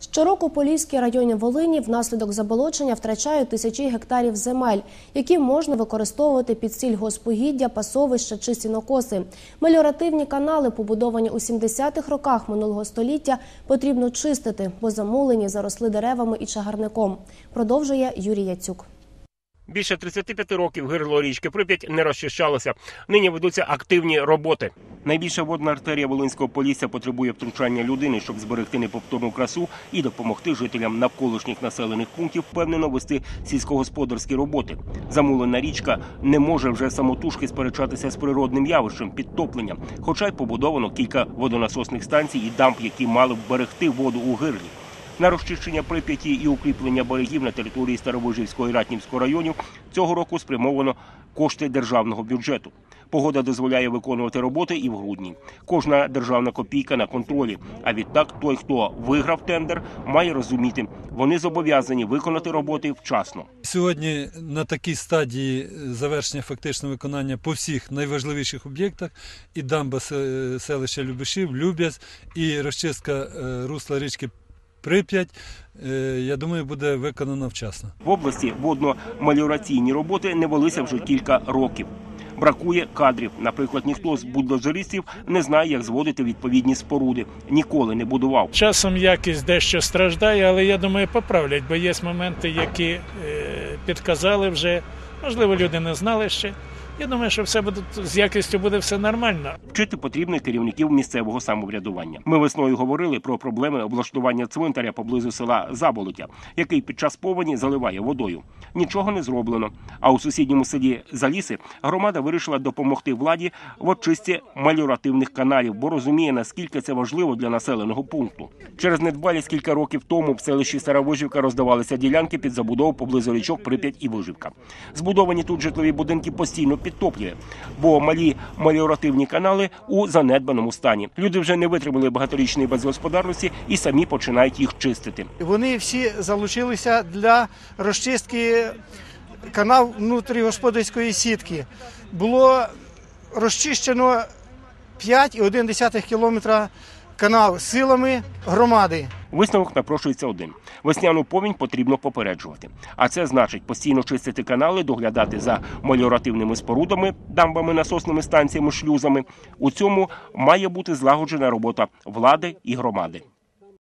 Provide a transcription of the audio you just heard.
Щороку Поліські районі Волині внаслідок заболочення втрачають тисячі гектарів земель, які можна використовувати під сільгоспогіддя, пасовища чи сінокоси. Меліоративні канали, побудовані у 70-х роках минулого століття, потрібно чистити, бо замулені заросли деревами і чагарником. Продовжує Юрій Яцюк. Більше 35 років гирло річки Прип'ять не розчищалося. Нині ведуться активні роботи. Найбільша водна артерія Волинського полісся потребує втручання людини, щоб зберегти неповторну красу і допомогти жителям навколишніх населених пунктів впевнено вести сільськогосподарські роботи. Замулена річка не може вже самотужки сперечатися з природним явищем підтоплення, хоча й побудовано кілька водонасосних станцій і дамб, які мали б берегти воду у гирлі. На розчищення Прип'яті і укріплення берегів на території Старовижівського і Ратнівського районів цього року спрямовано кошти державного бюджету. Погода дозволяє виконувати роботи і в грудні. Кожна державна копійка на контролі. А відтак той, хто виграв тендер, має розуміти, вони зобов'язані виконати роботи вчасно. Сьогодні на такій стадії завершення фактичного виконання по всіх найважливіших об'єктах і дамба селища Любишів, Любязь, і розчистка е, русла річки Прип'ять, е, я думаю, буде виконана вчасно. В області водно-меліораційні роботи не велися вже кілька років. Бракує кадрів. Наприклад, ніхто з бульдозеристів не знає, як зводити відповідні споруди. Ніколи не будував. Часом якість дещо страждає, але я думаю, поправлять, бо є моменти, які е, підказали вже. Можливо, люди не знали ще. Я думаю, що все буде з якістю буде все нормально. Вчити потрібно керівників місцевого самоврядування. Ми весною говорили про проблеми облаштування цвинтаря поблизу села Заболотя, який під час повені заливає водою. Нічого не зроблено. А у сусідньому селі Заліси громада вирішила допомогти владі в очисті меліоративних каналів, бо розуміє, наскільки це важливо для населеного пункту. Через недбалість кілька років тому в селищі Стара Вижівка роздавалися ділянки під забудову поблизу річок Прип'ять і Вижівка. Збудовані тут житлові будинки постійно підтоплює, бо малі меліоративні канали у занедбаному стані. Люди вже не витримали багаторічної безгосподарності і самі починають їх чистити. Вони всі залучилися для розчистки канал внутрігосподарської сітки. Було розчищено 5,1 кілометра канал силами громади. Висновок напрошується один: весняну повінь потрібно попереджувати. А це значить постійно чистити канали, доглядати за мальоративними спорудами, дамбами, насосними станціями, шлюзами. У цьому має бути злагоджена робота влади і громади.